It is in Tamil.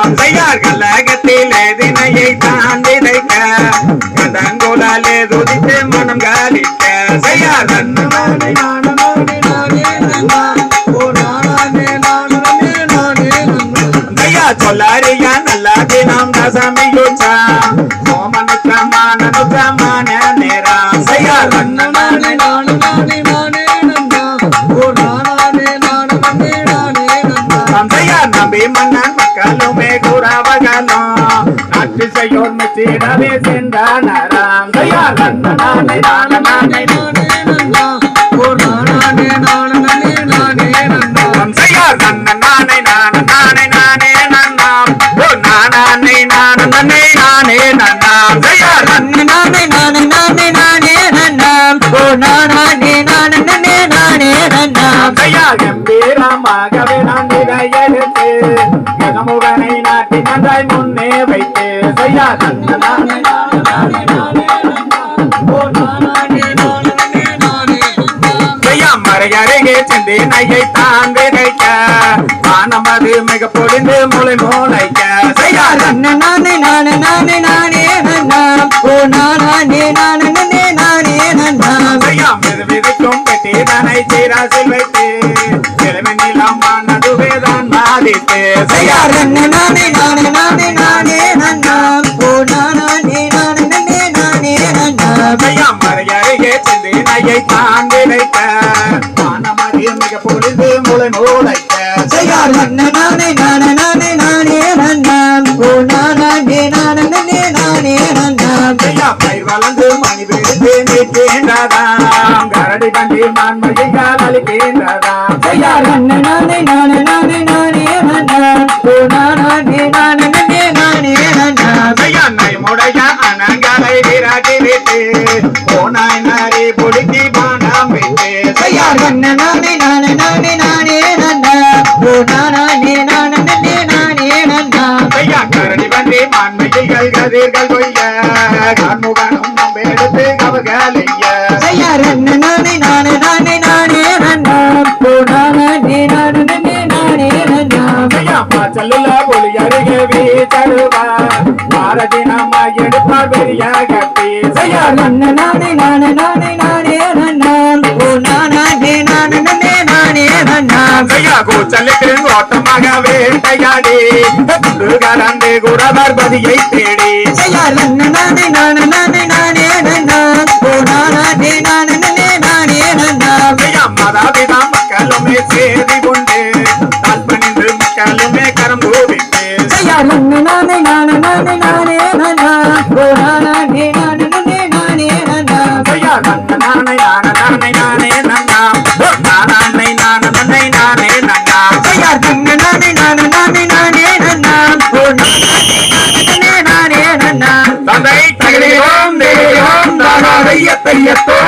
அந்தையார் கலகத்தில் எதினையை தான் விதைக்க கதங்குலாலே துதித்து மனம் காலிக்க. செய்யார் நன்மை அந்தையா நல்லா தினம் தசமியுச்சா மன்னன் மக்களுமே கூறவகலும் நாட்டு செய்யோர் மிச்சிடவே சென்றானாராம் தயார் நானே நானே நானே நன்னனானை நானனானை நானே நன்னாம் ஓ நானே நானே நானே நன்னாம் தயார் தந்தையார் கம்பீரமாகவே நான் இதையெடுத்து ஜகமுகனை நாட்டி நன்றாய் முன்னே வைத்து. நானே மறையருகே சென்று நையை தான் விதைக்க. வானமது மிக பொழிந்து முளை மூளைக்க. செய்யார் நானே நானே நானே நானே நன்னாம் ஓ நானே நானே நானே நானே நன்னாம் செய்யாம் இது விதைக்கும் பெட்டி தனை சீராசில் வைத்து நிலம் நடுவேதான் செய்யார் நானே நானே நானே நானே நானே நன்னாம் ஓ நானே நானே நானே நானே நன்னாம் செய்யாம் மறையருகே சென்று நையை தான் விதைக்க வானமது மிக பொழிந்து முளை மூளைக்க செய்யார் நானே நானே நானே நானே நானே நன்னாம் ஓ நானே நானே நானே வளர்ந்து மணி வெடித்து நிற்கின்றதாம் கரடி அனங்களை விராட்டி விட்டு போனாய் நரி புடுக்கி பானம் விட்டு. ஐயா, நானே நானே நானே நானே நானே நன்னாம் ஓ நானே வண்டி மான்மையில் கதிர்கள் கொய்ய கண்முகனும் நம்பெடுத்து கவகலைய ஐயா நானே நானே நானே நானே நன்னாம் ஓ நானே நானே நானே நானே நன்னாம் ஐயா, பாச்சல்லுல புலி அருகே வீச்சருவா பாரதி நம்ம பெரிய கட்டி ஐயா, நானே நானே நானே நானே நானே நன்னாம் ஓ நானே நானே நானே நானே நன்னாம் ஐயா கூச்சலுக்கு ஓட்டமாக வேட்டையாடி குண்டு கலந்து குரபர்பதியை தேடி ஐயா நானே நானே நானே நானே நானே நன்னாம் ஓ நானே நானே நானே நானே நன்னாம் ஐயா மதாபிதா மக்களுமே சேதி கொண்டு தாழ்பணிந்து மக்களுமே கரம் தூவிட்டு ஐயா தந்தை தகலியோம் தேயோம் தானாதைய ஐயத்தையத்தோ